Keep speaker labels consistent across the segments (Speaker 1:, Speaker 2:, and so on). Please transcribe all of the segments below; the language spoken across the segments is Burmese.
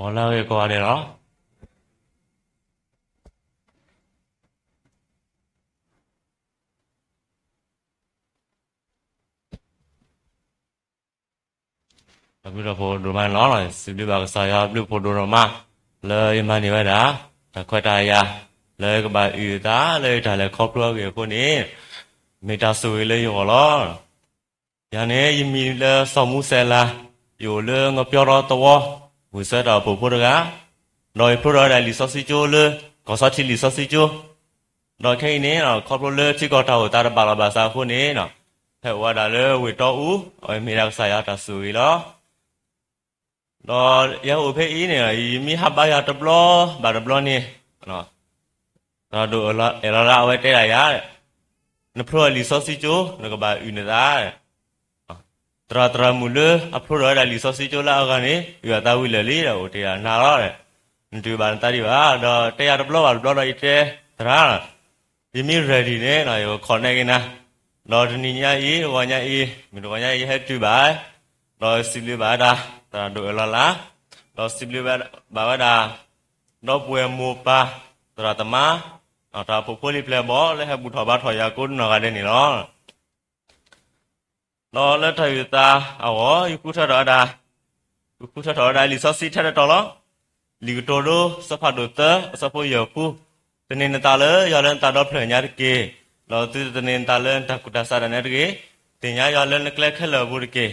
Speaker 1: မော်လာရဲ့ကွာတယ်နော်အခုတော့ဖို့ဒီမှာနော်လားစီလီဘာကစားရပြုဖို့တော့မှာလေမန်နေဝဒါတခွတ်တာရလေကဘာယူတာလေဒါလေခေါပလောကေခုနေမေတာဆွေလေရောလောရနေ ယမီလေစောမှုဆဲလာယူလေငပြောတော့တော့ဝိစတာဖို့ဖို့ကနော်ဖို့တော့လီဆောစီချိုလေကောစာချီလီဆောစီချိုနော်ခိနေနော်ခေါပလောချီကောတာကိုတာပါလာပါစာခုနေနော်ဟဲ့ဝါဒါလေဝေတော့ဦးအမေရာဆာရတာဆွေလောတော့ရဟိုဖေးအင်းနေရီမိဟပါရတဘလဘာတဘလနေနော်တော့တို့အလားအလားဝဲတဲရရတဲ့နဖရလီဆောစီချိုနကဘာယူနေတာတဲ့ တရာတရာမူလအဖရရလီဆောစီချိုလာကနေယူတာဝီလေလေတော့တဲရနာရတဲ့ဒီဘာတာဒီပါတော့တဲရတဘလဘာတဘလတော့တဲတရာဒီမီ ready နေနော်ရောခေါ်နေကနာတော့ဒီညအေးဝညာအေးမင်းဝညာအေးဟဲ့တူပါတော့စီလီဘာတာတာဒိုလာလာတော့စီဘလီဘာဘာဝဒါတော့ပွဲမူပါတရတမတော့တာပိုပိုလီပလေဘောလဲဟဘူထဘာထော်ယာကုန်းနော်ကတဲ့နေနော်တော့ လက်ထယူတာအော်ယူခုထတော်ဒါယူခုထတော်ဒါလီဆော့စီထတဲ့တော်လောလီတိုဒိုစဖာဒိုတစဖိုယောဖူတနေနတာလေရလန်တာတော့ဖလညာကေလောသူတနေတာလေတကုတာစာရနေကေတင်ညာရလန်ကလခလဘူးကေ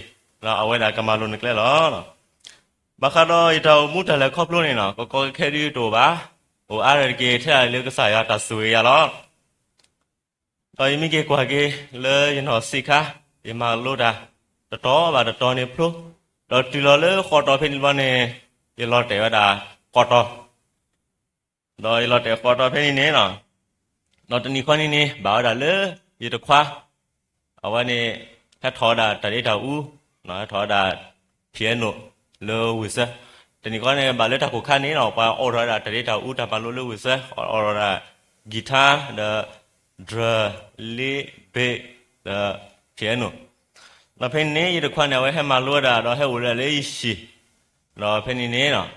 Speaker 1: လာအဝဲတာကမာလုံးနကလဲလောဘခါတော့ရတောမူတလည်းခေါပလို့နေနော်ကောကောခဲရီတိုပါဟိုအားရကေထရလေကစားရတာဆွေရလောတော်ရင်မိကေကွာကေလေရနော်စိခါ ဒီမှာလို့တာတော်ပါတော်နေဖလို့တော့တီလောလေခေါ်တော်ဖိနေပါနေရလောတဲဝတာခေါ်တော်တော့ရလောတဲခေါ်တော်ဖိနေနေနော်တော့တနီခွန်းနေနေဘာဒါလေရတခွာအဝနေထထောတာတရိတာဦးနော်ထောတာဖြဲနိုလောဝိစတနီကောနေဘာလက်တာကိုခါနေတော့ပါအော်ရတာတရိတာဦးတာပါလို့လို့ဝိစအော်ရတာဂီတာဒဒရလီဘေဒ ဖြဲနိုနော်ဖင်းနေရခွနဲ့ဝဲဟဲမှာလို့တာတော့ဟဲဝရလေးရှိနော်ဖင်းနေနေနော်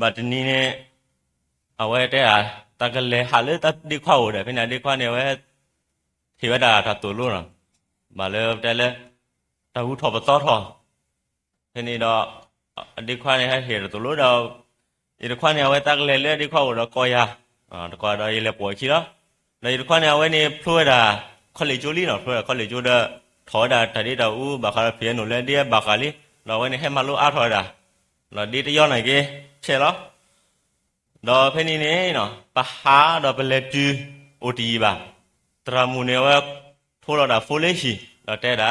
Speaker 1: ဘာတနီနေအဝဲတဲ့ဟာတကလေဟာလေတဒီခွာဝတယ်ဖင်းနေဒီခွနဲ့ဝဲခေဝတာတာတူလို့နော်ဘာလဲတဲလဲတဝူထောပတော်ထောဖင်းနေတော့အဒီခွနဲ့ဟဲဟေတူလို့တော့ဒီခွနဲ့ဝဲတကလေလေဒီခွာဝတော့ကောယာအာတကွာတော့ရေလေပေါ်ချီတော့ဒီခွနဲ့ဝဲနေဖလွဲတာခလေကျိုလီနော်ဖလွဲခလေကျိုတဲ့ထောတာတ တိတော့ဦးဘာခါဖေနိုလဲတဲ့ဘာခါလီတော့ဝဲနေဟဲမလို့အားထောတာတော့ဒီတယောနိုင်ကေချဲတော့တော့ဖင်းနေနေနော်ပဟာတော့ဘလက်တူအိုတီပါတရမူနေဝဲထိုးတော့တာဖိုလေးရှိတော့တဲ့တာ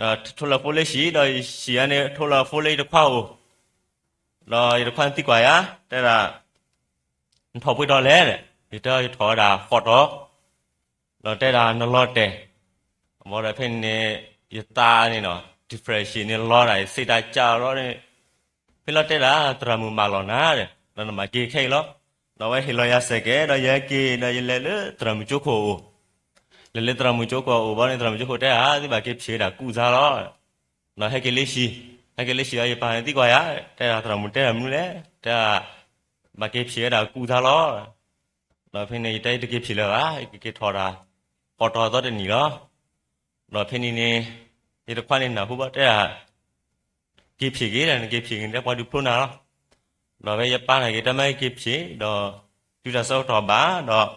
Speaker 1: အဲထိုးလာဖိုလေးရှိတော့ရှိရနေထိုးလာဖိုလေးတစ်ခွာကိုတော့ရခွန်တိကွာရတဲ့တာထော်ပွေတော့လဲတဲ့ဒီတော့ထော်တာခေါ်တော့ တော့တဲ့တာနလော့တဲ့မော်ရဖင်းနေယတာနေနော် differentiate နေလော့တာစိတ်တာကြာတော့နေဖိလတဲ့တာတရမူမာလောနာတဲ့တော့မကေခဲလောတော့ဝဲဟီလောရစကေတော့ရကေတော့ရလေလေတရမူချိုခိုလေလေတရမူချိုခိုဘာနေတရမူချိုခိုတဲ့ဟာဒီဘာကေဖြေတာကုစားတော့နော်ဟဲကေလေးရှိဟဲကေလေးရှိရပါနေတိကွာရတဲ့တရမူတဲ့မူလေတဲ့ဘာကေဖြေတာကုစားလောတော့ဖိနေတိုက်တကေဖြေလာကေကေထော်တာ ပေါ်တော်တော့တဲ့နီလောတော့ဖိနေနေဒီတော့ခွနဲ့နာဟုတ်ပါတဲ့ကေဖြေကေတယ်ကေဖြေကေတဲ့ဘာဒီဖုန်းနာလောတော့ပဲရပါနေကြတမိုက်ကိဖြစ်တော့သူတဆောက်တော့ပါတော့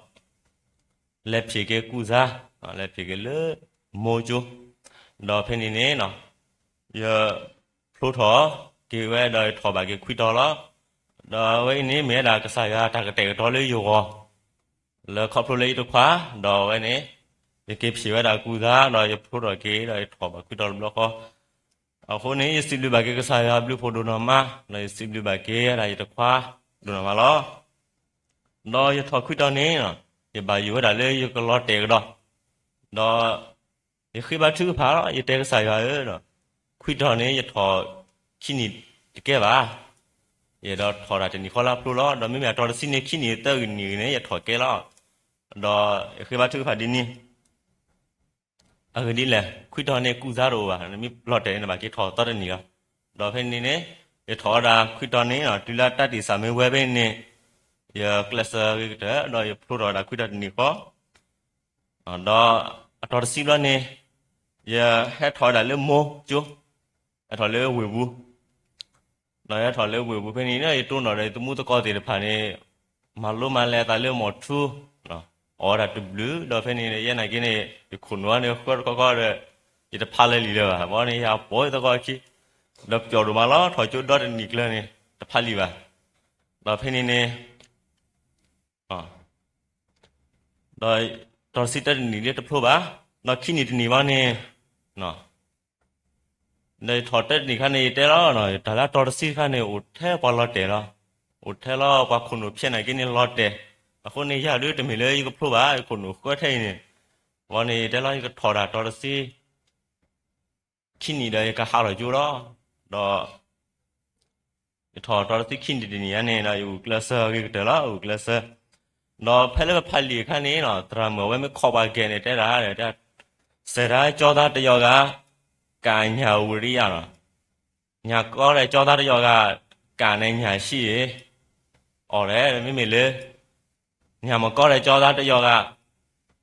Speaker 1: လက်ဖြစ်ကကူစားလက်ဖြစ်ကလေမိုးကျိုးတော့ဖင်းနေနေနော်ရဖလို့တော့ကေဝဲတော့ထော်ပါကခွီတော်လားတော့ဝဲနေမဲတာကစားရတာကတဲ့တော်လေးရောလေခေါပလိုလေးတော့ခွာတော့ဝဲနေ ဒီကေဖြစ်ဝဲတာကူစားတော့ရဖလို့တော့ကေတော့ထော်ပါခွီတော်လို့ခေါ်အခုနေစီလူဘကေကစားရဘလူဖို့ဒနမလေစီလူဘကေရရတခွာဒနမလောတော့ရထခွတ်တော့နေနော်ရပါယူရလေရကလောတေကတော့တော့ရခိဘသူဖာရတေကစားရရတော့ခွတ်တော့နေရထခိနီတကယ်ပါရတော့ထော်တာတနီခေါ်လာဖလိုတော့တော့မြမြတော်စီနေခိနီတဲ့နီနေရထော်ကဲတော့တော့ရခိဘသူဖာဒီနီ အခုဒီလေခွီတော်နေကူစားတော့ပါမိဘလော့တဲနေပါကေထော်တော်တယ်နီရောတော့ဖိနေနေရထောတာခွီတော်နေနော်တူလာတတ်တီစာမေဝဲပဲနေရကလစဝိတဲ့တော့ရဖလိုတာခွီတတ်နေကောတော့အတော်စီလနေရဟက်ထောတာလေမိုးကျိုးအထောလေဝေဘူးတော့ရထောလေဝေဘူးဖိနေနေတွန်းတော်လေတမှုတကောတေဖာနေမလိုမလဲတာလေမောထူနော် ora tu blue တော့ဖိနေနေရနိုင်ကင်းနေခုနဝနေခေါ်ကောကောရဒီတဖာလေလီလေပါဘောနေရပေါ်တကောချီတော့ပြော်တော့မလားထော်ကျွတ်တော့နီကလနေတဖာလီပါတော့ဖိနေနေဟာတော့တော်စီတနီလေတဖလို့ပါတော့ခိနေတနီပါနေနော်နေထော်တက်နီခါနေတဲတော့နော်ဒါလာတော်စီခါနေဦးထဲပေါ်လာတဲလားဦးထဲလားဘာခုနဖြစ်နေကင်းနေလော့တဲ အခုနေရလို့တမီလေကဖလို့ပါခုနခွဲထိုင်နေဘောနေတဲလားကထော်တာတော်စီခိနေတယ်ကဟာရကြတော့တော့ထော်တော်စီခိနေတနီရနေနော်ယူကလဆာကတဲလားဦးကလဆာတော့ဖဲလည်းဖက်လီခါနေနော်တရာမဝဲမခေါ်ပါကဲနေတဲတာတဲ့စရာကြောသားတယောက်ကကာညာဝရိယတော့ညာကောတဲ့ကြောသားတယောက်ကကာနဲ့ညာရှိရေ။အော်လေမိမိလေ ညာမကောတဲ့ကြောသားတယောက်က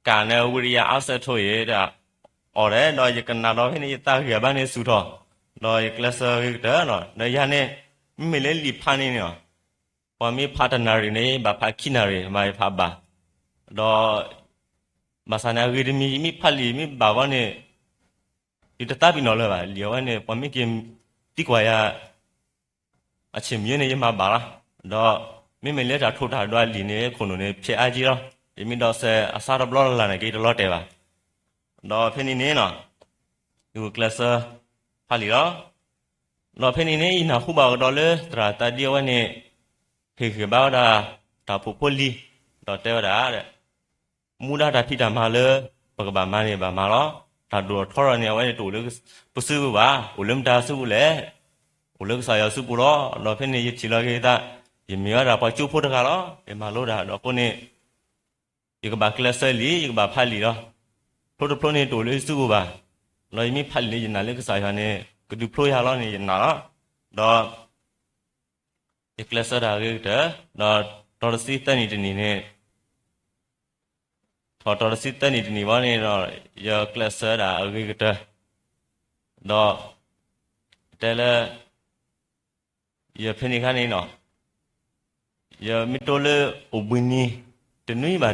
Speaker 1: ကာနဲ့ဝရိယအဆက်ထုတ်ရေတဲ့။အော်လေတော့ယကနာတော့ဟင်းတာရဘာနေစုတော့တော့ယကလဆာရတဲ့နော်နေရနဲ့မိမိလေလီဖာနေနော်။ဘာမိဖာတနာရီနေဘာဖာခိနာရီမိုင်ဖာဘာတော့ masana giri mi mi phali mi baba ne di ta bi no le ba liao wa ne pa mi kim ti kwa ya a chin mi ne ma ba la do mi me le ta thu ta do li ne khun no ne phie a ji lo di mi do se a sa do blo la ne ge do lo te ba do phe ni ne no yu class phali lo do phe ni ne i na khu ba do le tra ta di wa ne phe ke ba da ta pu pu li do te wa da မူလာတာဖိတာမာလေပကဘာမနေပါမာလောတာဒိုထောရနေဝဲတူလေပစုပါဦးလမ်တာစုလေဦးလကဆာယစုပူလောလောဖိ နေရချီလာကေတာယမီရတာပချူဖို့တကလောအမလို့တာတော့ကိုနေဒီကဘာကလဆယ်လီဒီကဘာဖာလီလောထို့တဖလို့နေတူလေစုပါလောယမီဖာလီယနာလေကဆာယနေကဒူဖလို့ရလောနေယနာတော့ဒီကလဆာရာကေတာတော့တော်စီတန်နေတနေနေ thọ trò sĩ tên thì ni vào này rồi giờ class đã ở cái cái đó đây là giờ phía này khác này nó giờ mi tôi là ở bên này từ núi mà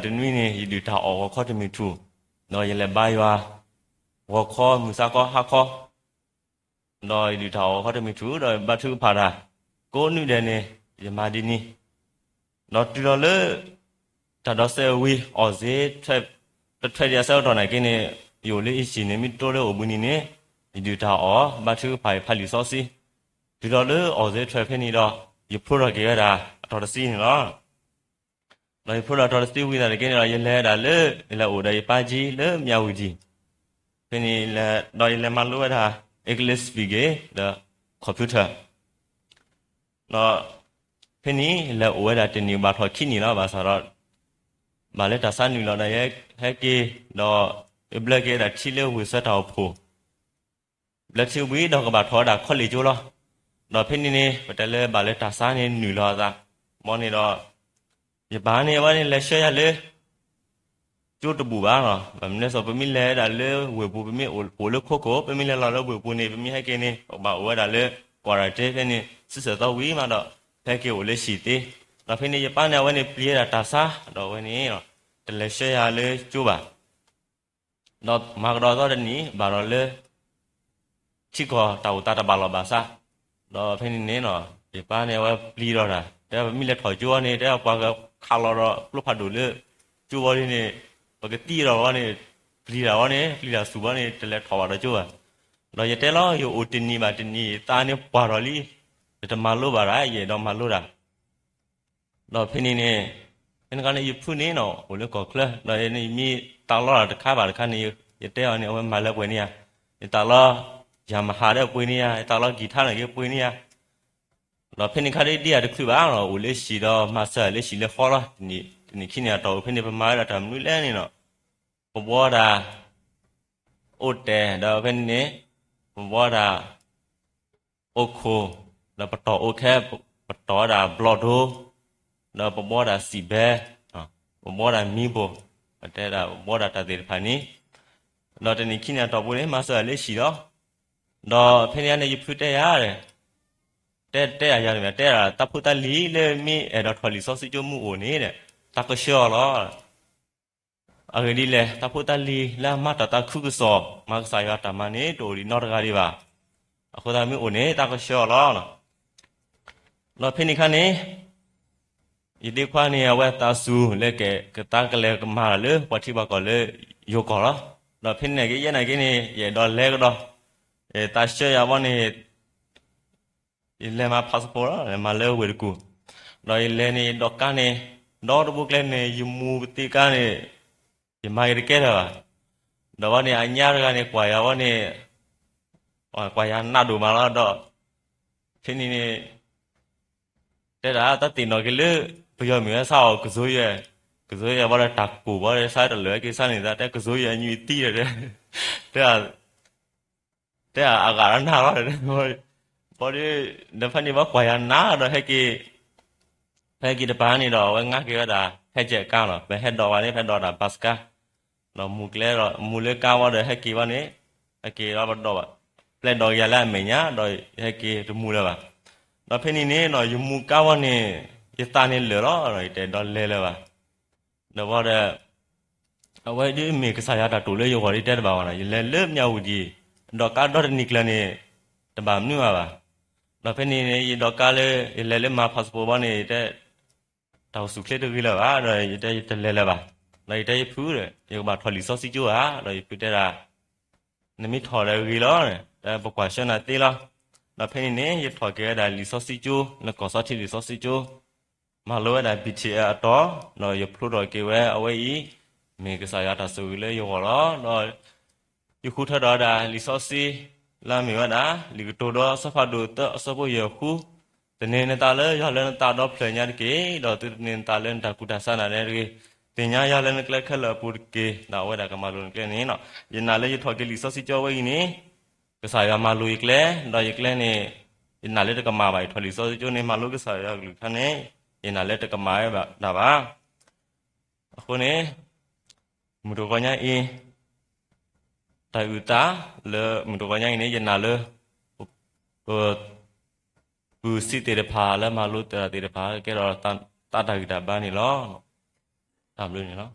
Speaker 1: từ núi này đi thảo ở khó thì mi thu nó giờ là bay qua qua khó mi sao có ha khó rồi đi thảo khó thì mi thu rồi ba thứ phá ra cố núi đây này giờ mà đi ni nó từ đó là တာတော့ဆယ်ဝီအော်ဇေထက်တစ်ထက်ရဆောက်တော်နိုင်ကင်းနေယိုလေးအရှင်နေမီတိုးလေအဘူးနီနေဒီဒူတာအော်မထုဖိုင်ဖလီစောစီဒီတော့လေအော်ဇေထက်ဖင်းနေတော့ ယဖရကေရတာအတော်တစီနေတော့လိုက်ဖရတော်တစီဝီတာကင်းနေတော့ရလဲတာလေလေအိုဒိပါကြီးလေမြဝူကြီးဖင်းနေလေတော့လေမလို့တာ English speaking the computer တော့ဖင်းနေလေအိုဒါတင်နေပါထော်ခိနေတော့ပါဆိုတော့ mà lấy ta san nilo này hết kia đó bla kia là chi leo vừa sát đầu phù bla chiu bí đó các bạn thọ đã khó lý chú lo đó phía này và ta lấy bà lấy ta san này nilo ra món này đó giờ bà này bà này lấy xe ya lấy chú tụ bù bà rồi và mình sau mình lấy đã lấy vừa bù mình ổ ổ lấy khô cố mình lấy là vừa bù này mình hay kia này bà ổ đã lấy quả ra thế thế này sự sợ tao quý mà đó thế kia ổ lấy xì tê တော့ဖိနေရပန်းနေဝနေပြေးတာတာစားတော့ဝနေတော့တလဲရှေရလေကျူပါတော့မာကတော့တော့နီဘာတော့လေချီကောတောက်တာတဘာလောဘာစား တော့ဖိနေနေတော့ဒီပန်းနေဝပြေးတော့တာတဲ့မိလက်ထော်ကျိုးနေတဲ့ကွာခါလောတော့ပလုဖတ်ဒူလေကျူဘောလေးနေပကတိတော့ဝနေပြေးတာဝနေပြေးတာစူဘောနေတလဲထော်ပါတော့ကျိုးပါတော့ရတဲလောယိုအိုတင်နီမာတင်နီတာနေပွာတော့လီတမလို့ပါရာရေတော့မလို့တာ lo phini ne en kan yu phu ne no o le ko kla lo ni mi ta lo ta kha ba kha ni ye te ne o ma le pwe ni ya ta lo ya ma ha de pwe ni ya ta lo ယာမဟာတဲ့ပွေးနေရတာလောက်ဂီတလည်းကပွေးနေရတော့ဖိနေခါလေးတရားတစ်ခုပါတော့ဦးလေးရှိတော့မဆာလေးရှိလေခေါ်တော့ဒီဒီခင်းရတော့ဖိနေပမာရတာမလို့လဲနေတော့ပဘောတာအိုတဲတော့ဖိနေပဘောတာအိုခိုလပတော်အိုခဲပတော်တာဘလော့ဒိုတော့ပဘောတာစီဘဲပဘောတာမီဘောတဲတာဘောတာတသေးဖာနီတော့တနေ့ခင်းရတော့ဘူးလေးမဆာလေးရှိတော့ တော့ဖင်းရနေယူဖတဲ့ရတယ်တဲ့တဲ့ရတယ်မြတဲ့တာတဖူတလီလေမီအဲ့တော့ထော်လီဆော့စီကျမှုအိုနေတဲ့တကရှောလောအဲ့ဒီလေတဖူတလီလာမတတခုကစောမကစားရတမနေတိုဒီနော်တကားဒီပါအခုဒါမျိုးအိုနေတကရှောလောနော်တော့ဖင်းနေခါနေဤဒီခွာနေဝဲတာဆူလက်ကကတကလေကမာလေပတိဘကလေယောကောလားတော့ဖင်းနေကြီးရနေကြီးနေရတော့လဲကတော့ e ta she ya bone ile ma passport le ma le we ku no ile ni do ka ni do do bu kle ni yu mu ti ka ni ye ma ri ke da ba do ba ni a nya ga ni kwa ya ba ni wa kwa ya na do ma la do phin ni ni te da ta ti no ke le bu yo mi sa o ku zo ye ku zo ye ba da ta ku ba de sa da le ke sa ni da te ku zo ye nyu ti de de te a တဲ့အာဂါရနာရတယ်ဟိုပေါ်ဒီဒဖန်ဒီဘကွာရနာတော့ဟဲ့ကီဟဲ့ကီတပန်းနေတော့ဝငါကေရတာဟဲ့ချက်ကောင်းတော့ဘယ်ဟဲ့တော့ဝါနေဖက်တော့တာဘတ်စကာတော့မူကလဲတော့မူလေကောင်းတော့ဟဲ့ကီဝါနေဟဲ့ကီတော့တော့ပလက်တော့ရလာမညာတော့ဟဲ့ကီတမူလဲပါ တော့ဖင်းနေနေတော့ယူမူကောင်းနေရတာနေလေတော့တဲ့တော့လဲလဲပါတော့ဘာတဲ့အဝဲဒီမေကစားရတာတူလေရော်ရီတဲ့ပါဝါလားလဲလဲမြောက်ကြီးတော့ကာတော့နိကလနေတဘာမြူပါတော့ဖနေနေတော့ကာလေလဲလဲမှာ passport ဘာနေတဲ့တောက်စုခလက်တကြီးလာပါတော့တဲ့လဲလဲပါလိုက်တဲ့ဖူးတယ်ဒီမှာထော်လီစောစီကျိုးဟာတော့ပြတဲ့တာနမိထော်တယ်ကြီးလောတဲ့ဘကွာရှနာတေးလားတော့ဖနေနေရထော်ကြတာလီစောစီကျိုးလကောစောတီလီစောစီကျိုးမလိုရတာ BTA တော့တော့ရဖလို့တော့ကေဝဲအဝဲဤမေကစားရတာဆိုလေရောတော့တော့ ယခုထတော့ဒါလီဆော့စီလာမီဝဒါလီကတိုတော့ဆဖာဒိုတဆဘယခုတနေနေတာလေရလန်တာတော့ဖလညာကေတော့သူနေတာလန်တာကုတာဆနာနေကေတင်ညာရလန်ကလခလပူကေဒါဝဲဒါကမလုံကေနေနော်ယနာလေရထော်ကေလီဆော့စီကြောဝဲနေကစားရမလူကလေတော့ယကလေနေယနာလေတကမာပါထော်လီဆော့စီကြောနေမလူကစားရလူခနဲ့ယနာလေတကမာရပါဒါပါအခုနေမူတော့ကညာအင်း tại uta le mình đồ nhang này dân nào le ờ bu si tê pha le mà lu tê tê pha cái đó ta ta đại đã ba này lo làm luôn này lo